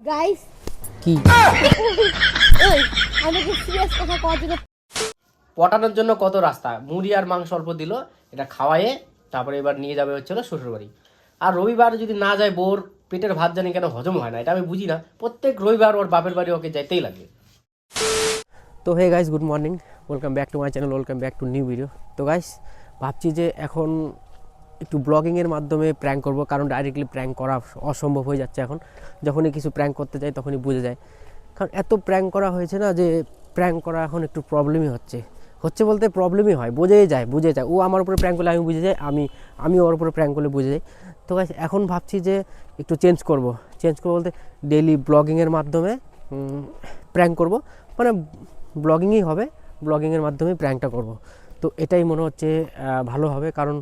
Guys কি? ওই আমাকে সিরিয়াস কথা কওয়ার জন্য পটানোর জন্য কত রাস্তা? মুড়ি আর মাংস অল্প দিল এটা খাওয়ায়ে তারপরে এবার নিয়ে যাবে হচ্ছে হচ্ছিল শ্বশুরবাড়ি। আর রবিবার যদি না যায় বোর পেটের ভাত জানি কেন হজম হয় না এটা আমি বুঝি না। প্রত্যেক রবিবার ওর বাপের বাড়ি ওকে যাইতেই লাগে তো hey guys good morning welcome back to my channel welcome back to new video তো গাইস ভাবছি যে এখন একটু ব্লগিংয়ের মাধ্যমে প্র্যাঙ্ক করব, কারণ ডাইরেক্টলি প্র্যাঙ্ক করা অসম্ভব হয়ে যাচ্ছে এখন। যখনই কিছু প্র্যাঙ্ক করতে যাই, তখনই বুঝে যায়। কারণ এত প্র্যাঙ্ক করা হয়েছে না যে প্র্যাঙ্ক করা এখন একটু প্রবলেমই হচ্ছে। হচ্ছে বলতে প্রবলেমই হয়, বুঝেই যায় বুঝে যায়। ও আমার উপরে প্র্যাঙ্ক করলে আমি বুঝে যাই, আমি আমি ওর উপরে প্র্যাঙ্ক করলে বুঝে যাই। তো এখন ভাবছি যে একটু চেঞ্জ করব। চেঞ্জ করব বলতে ডেলি ব্লগিংয়ের মাধ্যমে প্র্যাঙ্ক করব। মানে ব্লগিংই হবে, ব্লগিংয়ের মাধ্যমে প্র্যাঙ্কটা করব। তো এটাই মনে হচ্ছে ভালো হবে। কারণ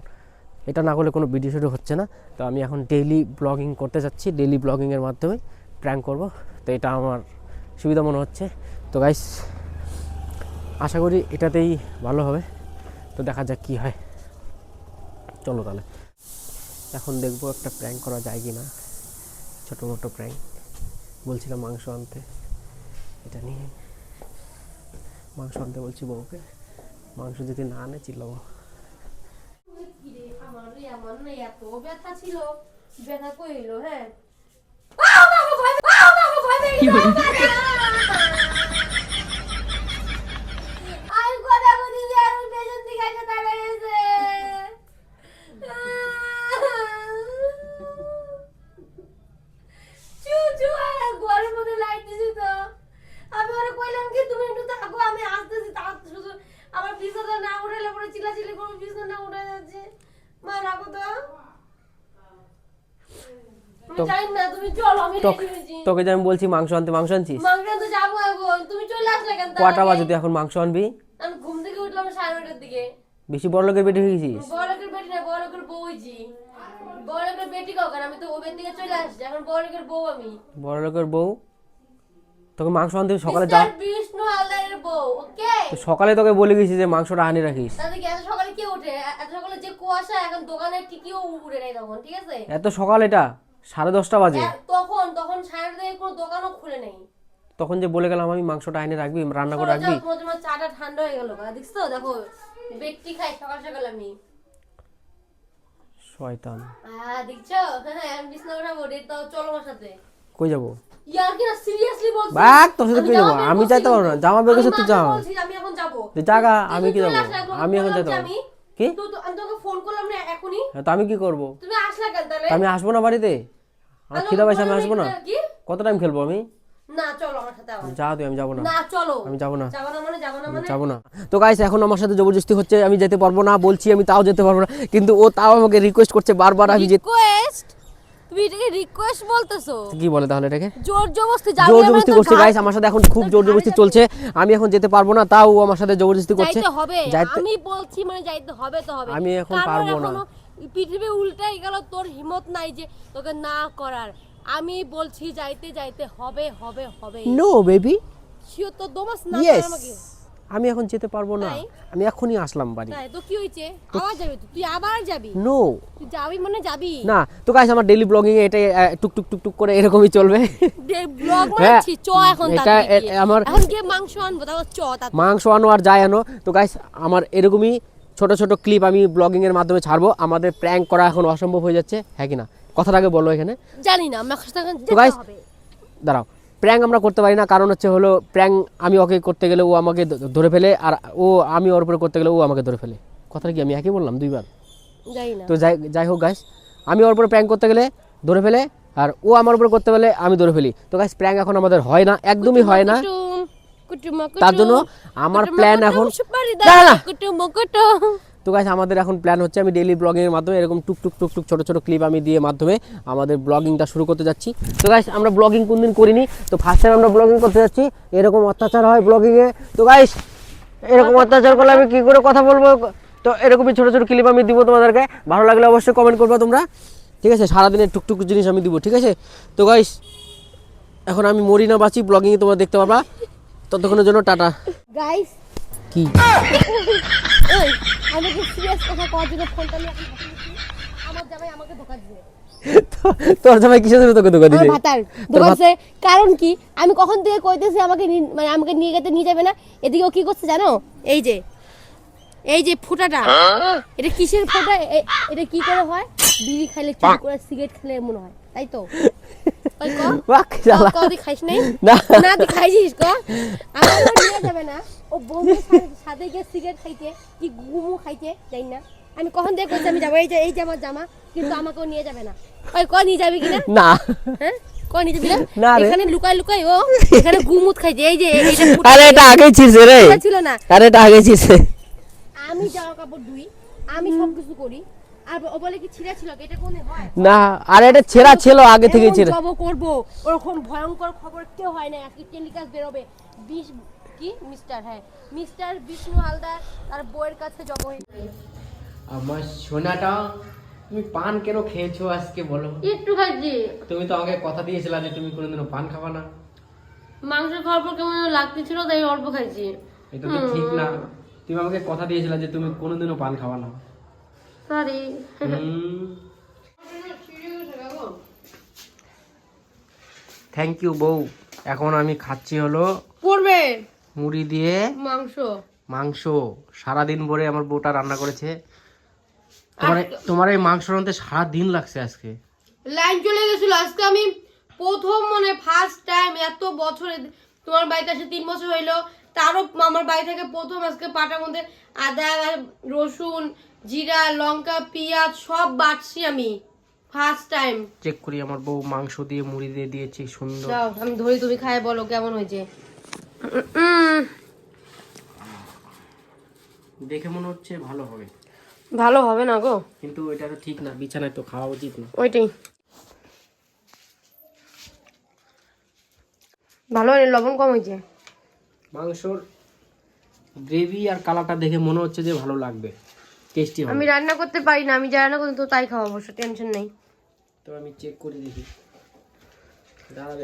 এটা না করলে কোনো ভিডিও শুরু হচ্ছে না। তো আমি এখন ডেইলি ব্লগিং করতে যাচ্ছি। ডেইলি ব্লগিংয়ের মাধ্যমে প্র্যাঙ্ক করব। তো এটা আমার সুবিধা মনে হচ্ছে। তো গাইস আশা করি এটাতেই ভালো হবে। তো দেখা যাক কী হয়। চলো তাহলে। এখন দেখব একটা প্র্যাঙ্ক করা যায় কি না ছোটো মোটো প্র্যাঙ্ক বলছিলাম মাংস আনতে। এটা নিয়ে মাংস আনতে বলছি বউকে। মাংস যদি না আনে চিল্লাবো। আমার এমন এত ব্যথা ছিল ব্যথা কইলো হ্যাঁ আমি কথা বলি যে আর পেছন দিকে একটা তাকাইছে চু চু আর ঘরের মধ্যে লাইট দিছি তো আমি ওরে কইলাম কি তুমি একটু থাকো আমি আসতেছি তার শুধু আমার বিছানা না উঠাইলে চিল্লাচিল্লি করব বিছানা উঠে যাচ্ছে। মা রাখো তো। তোকে যে আমি বলছি মাংস আনতে মাংস আনছিস? কেন কটা? বাজে তুই এখন মাংস আনবি? আমি ঘুম থেকে উঠলাম সাড়ে নটার দিকে। বেশি বড় লোকের বেটি হয়ে গেছিস বড় লোকের বেটি না বড় লোকের বউজি বড় লোকের বেটি কখন আমি তো ওবের দিকে চলে আসছি। এখন বড় লোকের বউ আমি। বড় লোকের বউ? তোকে মাংস আনতে সকালে যা বিষ্ণু হালদারের বউ ওকে? সকালে তোকে বলে গেছি যে মাংসটা আনি রাখিস। তাহলে কি কে ওঠে। এত সকালে যে কুয়াশা এখন দোকানে টিকিও উঠে নাই তখন ঠিক আছে? এত সকাল এটা? সাড়ে দশটা বাজে। তখন তখন সাড়ে থেকে কোনো দোকানও খুলে নেই। তখন যে বলে গেলাম আমি মাংসটা আইনে রাখবি রান্না করে রাখবি। তোমার চাটা ঠান্ডা হয়ে গেল দেখছ? দেখো বেডটি খাই সকাল সকাল আমি। শয়তান। হ্যাঁ দেখছ? হ্যাঁ আমি বিছনা উঠাবো তো চলো আমার সাথে। কই যাব? ইয়ার কি না সিরিয়াসলি বলছি। বাক, তোর সাথে কই যাব? আমি যাইতে পারব না। জামা বের সত্যি করছিস তুই মাকে যা। বলছি, আমি এখন যাব। তুই জাগা আমি কি যাব? আমি এখন যেতে পারব। আমি কি? তো আমি হ্যাঁ, তো আমি কি করব? তুমি আসলা কেন তাহলে? আমি আসব না বাড়িতে? আমার খিদা পাইছে আমি আসব না? কত টাইম খেলব আমি? যা তুই আমি যাব না। না আমি যাব না। যাব না যাব না যাব না। তো গাইস এখন আমার সাথে জবরদস্তি হচ্ছে আমি যেতে পারব না বলছি আমি তাও যেতে পারব না কিন্তু ও তাও আমাকে রিকোয়েস্ট করছে বারবার আমি রিকোয়েস্ট তুমি এটাকে রিকোয়েস্ট বলতেছো? কি বলে তাহলে এটাকে? জোর জবরদস্তি জোর জবরদস্তি করছে গাইস আমার সাথে এখন খুব জোর জবরদস্তি চলছে। আমি এখন যেতে পারব না তাও আমার সাথে জবরদস্তি করছে। যাইতে হবে আমি বলছি মানে যাইতে হবে তো হবে। আমি এখন পারব না। পৃথিবী উল্টাই গেল তোর হিম্মত নাই যে তোকে না করার। আমি বলছি যাইতে যাইতে হবে হবে হবে। নো বেবি শিও তো দোমাস না আমাকে। আমি এখন যেতে পারব না। আমি এখনই আসলাম বাড়ি। তো কি হয়েছে? আবার যাবি তুই? আবার যাবি? নো তুই যাবি মানে যাবি? না তো গাইস আমার ডেইলি ব্লগিং এ এটা টুক টুক টুক টুক করে এরকমই চলবে। ব্লগ হ্যাঁ, মারছি চ এখন এটা। আমার- এখন গিয়ে মাংস আনব তারপর চ। মাংস আনো আর যাই আনো। তো গাইস আমার এরকমই ছোট ছোট ক্লিপ আমি ব্লগিং এর মাধ্যমে ছাড়বো। আমাদের প্র্যাঙ্ক করা এখন অসম্ভব হয়ে যাচ্ছে হ্যাঁ কি না? কথাটা আগে বলো এখানে। জানি না দাঁড়াও। প্র্যাঙ্ক আমরা করতে পারি না। কারণ হচ্ছে হলো প্র্যাং আমি ওকে করতে গেলে ও আমাকে ধরে ফেলে আর ও আমি ওর উপরে করতে গেলে ও আমাকে ধরে ফেলে। কথাটা কি আমি একই বললাম দুইবার? তো যাই যাই হোক গাইস আমি ওর উপরে প্র্যাং করতে গেলে ধরে ফেলে আর ও আমার উপরে করতে গেলে আমি ধরে ফেলি। তো গাইস প্র্যাং এখন আমাদের হয় না একদমই হয় না। তার জন্য আমার প্ল্যান এখন না, তো গাইস আমাদের এখন প্ল্যান হচ্ছে আমি ডেইলি ব্লগিংয়ের মাধ্যমে এরকম টুক টুক টুক টুক ছোটো ছোটো ক্লিপ আমি দিয়ে মাধ্যমে আমাদের ব্লগিংটা শুরু করতে যাচ্ছি। তো গাইস আমরা ব্লগিং কোন দিন করিনি তো ফার্স্ট টাইম আমরা ব্লগিং করতে যাচ্ছি এরকম অত্যাচার হয় ব্লগিংয়ে তো গাইস এরকম অত্যাচার করলে আমি কী করে কথা বলব? তো এরকমই ছোটো ছোটো ক্লিপ আমি দিব তোমাদেরকে ভালো লাগলে অবশ্যই কমেন্ট করব তোমরা। ঠিক আছে সারাদিনের টুকটুক জিনিস আমি দিব ঠিক আছে? তো গাইস এখন আমি মরি না বাঁচি ব্লগিংয়ে তোমরা দেখতে পারবা। ততক্ষণের জন্য টাটা। গাইস কি? ওই আমি কি সিরিয়াস কথা কওয়ার জন্য ফোনটা নিয়ে এখন হাতে নিচ্ছি? আমার জামাই আমাকে ধোকা দিবে তোর জামাই কিসের জন্য তোকে ধোকা দিবে? ভাতার। ধোকাছে কারণ কি? আমি কখন থেকে কইতেছি আমাকে মানে আমাকে নিয়ে যেতে নিয়ে যাবে না? এদিকে ও কি করছে জানো? এই যে এই যে ফুটাটা। এটা কিসের ফুটা? এটা কি করে হয়? বিড়ি খাইলে চুরি করে সিগারেট খেলে এমন হয়। তাই তো? ওই ক। বাহ, কি জ্বালা। নাই না। না তুই ক। আমার নিয়ে যাবে না। ও বন্ধুর সাথে- সাথে গিয়ে সিগারেট খাইছে কি গুমু খাইছে জানি না? আমি কখন কইছি আমি যাব এই যে এই যে আমার জামা কিন্তু আমাকেও নিয়ে যাবে না। ওই ক নিয়ে যাবে কিনা? না। হ্যাঁ কই নিয়ে যাবি না? না এখানে লুকাই লুকাই ও এখানে গুমুত এই যে আরে এটা আগেই ছিড়ছে রে। ছিল না। আরে এটা আগেই ছিড়ছে আমি জামা কাপড় ধুই আমি সব কিছু করি। আর ও বলে কি ছিঁড়া ছিল? এটা কোনে হয়? না আরে এটা ছেঁড়া ছিল আগে থেকে এমন ছেঁড়া। জব করব। ওরকম ভয়ঙ্কর খবর কেউ হয় না। আজকে টেলিকাস্ট বেরোবে। বিশ কি? মিস্টার হ্যাঁ। মিস্টার বিষ্ণু হালদার তার বইয়ের কাছে জব আমার সোনাটা তুমি পান কেন খেয়েছো আজকে বলো? একটু খাইছি তুমি তো আমাকে কথা দিয়েছিলে যে তুমি কোনোদিনও পান খাবা না। মাংস খাওয়ার পর কেমন লাগতেছিল তাই অল্প খাইছি। এটা তো ঠিক না। তুমি আমাকে কথা দিয়েছিলে যে তুমি কোনোদিনও পান খাবা না। সরি থ্যাংক ইউ বউ। এখন আমি খাচ্ছি হলো পড়বে। মুড়ি দিয়ে মাংস। মাংস। সারাদিন ভরে আমার বউটা রান্না করেছে। তোমার তোমার এই মাংস রাঁধতে সারা দিন লাগছে আজকে। লাইন চলে গেছিল। আজকে আমি প্রথম মানে ফার্স্ট টাইম এত বছরে তোমার বাড়িতে আসে তিন বছর হইল। তারও আমার বাড়ি থেকে প্রথম আজকে পাটার মধ্যে আদা রসুন জিরা লঙ্কা পেঁয়াজ সব বাটছি আমি। ফার্স্ট টাইম চেক করি আমার বউ মাংস দিয়ে মুড়ি দিয়ে দিয়েছে সুন্দর। দাও আমি ধরি তুমি খাই বলো কেমন হয়েছে? দেখে মনে হচ্ছে ভালো হবে। ভালো হবে না গো। কিন্তু এটা তো ঠিক না বিছানায় তো খাওয়া উচিত না। ওইটাই। ভালো লবণ কম হয়েছে। মাংসর গ্রেভি আর কালারটা দেখে মনে হচ্ছে যে ভালো লাগবে। টেস্টি হবে। আমি রান্না করতে পারি না আমি যা রান্না করি তো তাই খাওয়া অবশ্য টেনশন নেই। তো আমি চেক করে দেখি।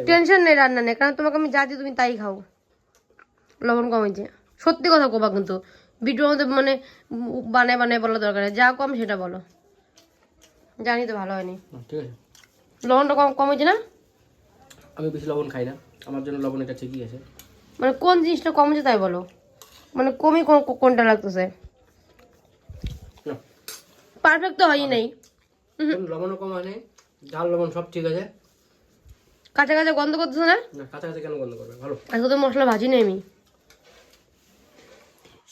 টেনশন নেই রান্না নেই কারণ তোমাকে আমি যা দিই তুমি তাই খাও। লবণ কম হয়েছে। সত্যি কথা কোবা কিন্তু ভিডিওর মধ্যে মানে বানায় বানায় বলা দরকার। যা কম সেটা বলো। জানি তো ভালো হয়নি। ঠিক আছে। লবণটা কম কম হয়েছে না? আমি বেশি লবণ খাই না আমার জন্য লবণ এটা ঠিকই আছে। মানে কোন জিনিসটা কম হয়েছে তাই বলো। মানে কমই কোনটা লাগতেছে? পারফেক্ট তো হয়ই নাই। লবণও কম হয় নাই। ঝাল লবণ সব ঠিক আছে। কাঁচা কাঁচা গন্ধ করতেছে না? না কাছাকাছি কেন বন্ধ করবে? ভালো। আজকে তো মশলা ভাজি নেই আমি।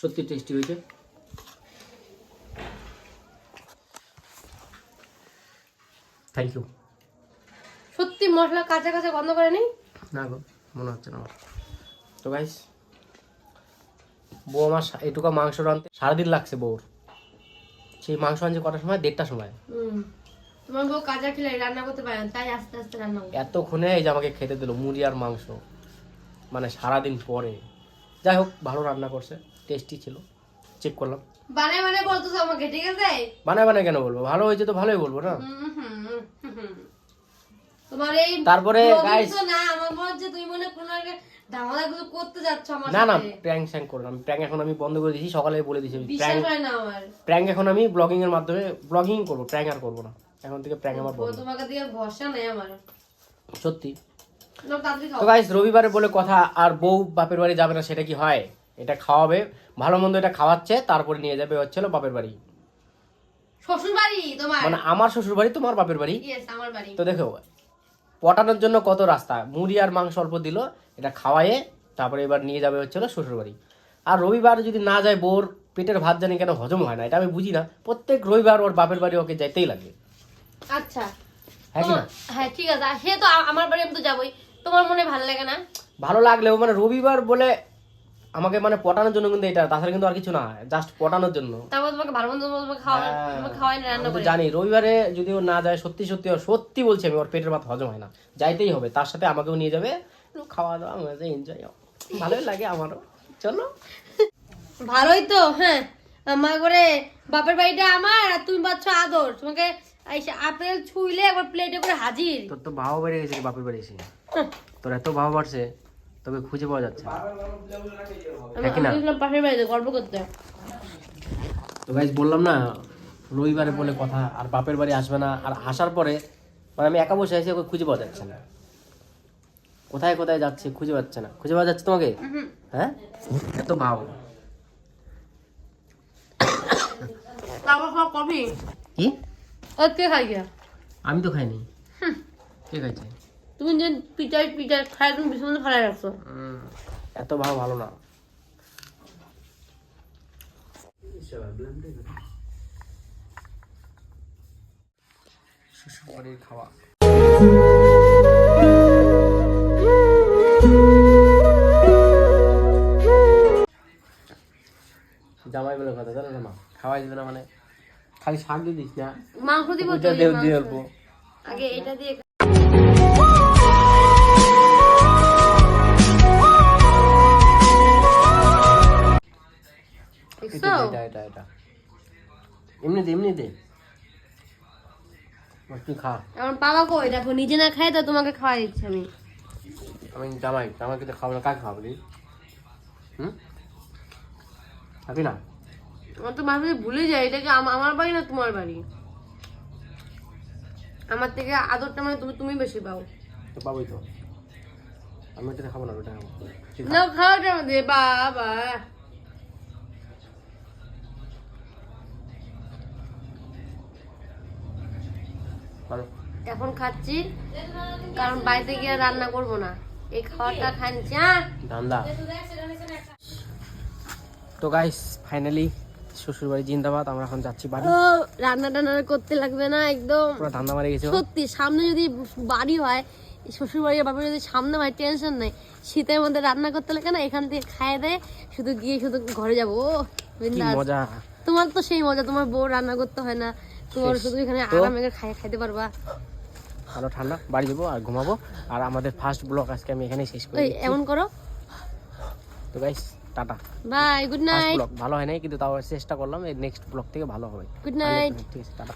সত্যি টেস্টি হয়েছে। থ্যাংক ইউ সত্যি মশলা কাঁচা কাঁচা গন্ধ করে নেই? না গো মনে হচ্ছে না আমার। তো গাইস বউ আমার এটুকু মাংস রাঁধতে সারাদিন লাগছে বউর। সেই মাংস আনছে কটার সময়? দেড়টার সময়। হুম। তোমার বউ কাঁচা খেলে রান্না করতে পারে তাই আস্তে আস্তে রান্না এতক্ষণে এই যে আমাকে খেতে দিল মুড়ি আর মাংস। মানে সারাদিন পরে। যাই হোক ভালো রান্না করছে টেস্টি ছিল। চেক করলাম। বানায় বানায় বলতেছো আমাকে ঠিক আছে? বানায় বানায় কেন বলব? ভালো হয়েছে তো ভালোই বলব না। তোমার এই তারপরে তো না আমার মনে হচ্ছে তুমি মনে কোনো একটা করতে যাচ্ছ আমার না না সাথে? প্র্যাঙ্ক স্যাঙ্ক করো আমি প্র্যাঙ্ক এখন আমি বন্ধ করে দিয়েছি সকালে বলে দিয়েছি আমি বিশ্বাস হয় না আমার। প্র্যাঙ্ক এখন আমি ব্লগিং এর মাধ্যমে ব্লগিং করব প্র্যাঙ্ক আর করব না। এখন থেকে প্র্যাঙ্ক আমার ও বন্ধ তোমাকে দিয়ে ভরসা নেই আমার। সত্যি। তো গাইস রবিবারে বলে কথা আর বউ বাপের বাড়ি যাবে না সেটা কি হয়? এটা খাওয়াবে ভালো মন্দ এটা খাওয়াচ্ছে তারপরে নিয়ে যাবে হচ্ছিল বাপের বাড়ি। শ্বশুর বাড়ি তোমার? মানে আমার শ্বশুর বাড়ি তোমার বাপের বাড়ি? আমার বাড়ি। তো দেখো পটানোর জন্য কত রাস্তা। মুড়ি আর মাংস অল্প দিল এটা খাওয়ায়ে তারপরে এবার নিয়ে যাবে হচ্ছিল শ্বশুর বাড়ি আর রবিবার যদি না যায় বোর পেটের ভাত জানি কেন হজম হয় না এটা আমি বুঝি না। প্রত্যেক রবিবার ওর বাপের বাড়ি ওকে যাইতেই লাগে। আচ্ছা। হ্যাঁ কি না? তোমার- হ্যাঁ ঠিক আছে। সে তো আমার বাড়ি আমি তো যাবোই। তোমার মনে ভালো লাগে না? ভালো লাগলেও মানে রবিবার বলে আমাকে মানে পটানোর জন্য কিন্তু এটা তাছাড়া কিন্তু আর কিছু না জাস্ট পটানোর জন্য। তারপর তোমাকে ভালো মন্দ তোমাকে খাওয়া হ্যাঁ। খাওয়াই রান্না করে। জানি রবিবারে যদি ও না যায় সত্যি সত্যি ওর সত্যি বলছি আমি ওর পেটের ভাত হজম হয় না। যাইতেই হবে তার সাথে আমাকেও নিয়ে যাবে খাওয়া দাওয়া মজা এনজয় ভালোই লাগে আমারও। চলো। ভালোই তো হ্যাঁ। আমার করে বাপের বাড়িটা আমার আর তুমি পাচ্ছ আদর। তোমাকে আপেল ছুইলে একবার প্লেটে করে হাজির। তোর তো ভাও বেড়ে গেছে বাপের বাড়ি এসে। তোর এত ভাও বাড়ছে তোকে খুঁজে পাওয়া যাচ্ছে না। হ্যাঁ পাশের বাড়িতে গল্প করতে। তো গাইজ বললাম না রবিবারে বলে কথা আর বাপের বাড়ি আসবে না। আর আসার পরে মানে আমি একা বসে আছি ওকে খুঁজে পাওয়া যাচ্ছে না। কোথায় কোথায় যাচ্ছে খুঁজে পাচ্ছে না। খুঁজে পাওয়া যাচ্ছে তোমাকে? হ্যাঁ? এত ভাব কি? কে খাই গিয়া? আমি তো খাইনি। কে খাইছে? তুমি যে পিটাই পিটাই খাই তুমি বিছানাতে ফেলাই রাখছো এত ভাব ভালো না। শ্বশুরবাড়ির খাওয়া। জামাই বলে কথা জানো না মা? খাওয়াই দিবে না মানে খালি শাক দিয়ে দিস না। মাংস দিব তো দিয়ে অল্প। আগে এটা দিয়ে এমনিতে এমনিতে। তুই খা। আমার বাবা কই? দেখো নিজে না খাই তো তোমাকে খাওয়াই দিচ্ছি আমি। আমি জামাই জামাইকে তো খাব না কাকে খাব তুই হুম? খাবি না? আমার তো মাঝে ভুলে যাই এটা কি আম- আমার বাড়ি না তোমার বাড়ি? আমার থেকে আদরটা মানে তুমি তুমি বেশি পাও। তো পাবোই তো। আমি এটা খাব না ওটা খাব না খাওয়াটা আমাদের বাবা। এখন খাচ্ছি কারণ বাড়িতে গিয়ে রান্না করব না। এই ধান্দা তো গাইস ফাইনালি শ্বশুর বাড়ি জিন্দাবাদ আমরা এখন যাচ্ছি বাড়ি। রান্না টান্না করতে লাগবে না একদম। পুরো ধান্দা মারে গেছে সত্যি সামনে যদি বাড়ি হয় শ্বশুর বাড়ি বাপের যদি সামনে হয় টেনশন নেই। শীতের মধ্যে রান্না করতে লাগে না এখান থেকে খাইয়ে দেয় শুধু গিয়ে শুধু ঘরে যাব। মজা। তোমার তো সেই মজা তোমার বউ রান্না করতে হয় না। তোমার শুধু এখানে আরামে খাই খাইতে পারবা। ভালো ঠান্ডা বাড়ি যাব আর ঘুমাবো। আর আমাদের ফার্স্ট ব্লগ আজকে আমি এখানেই শেষ করি এমন করো। তো guys tata. Bye good night blog ভালো হয় নাই কিন্তু তাও চেষ্টা করলাম এই নেক্সট ব্লগ থেকে ভালো হবে। গুড নাইট ঠিক আছে টাটা।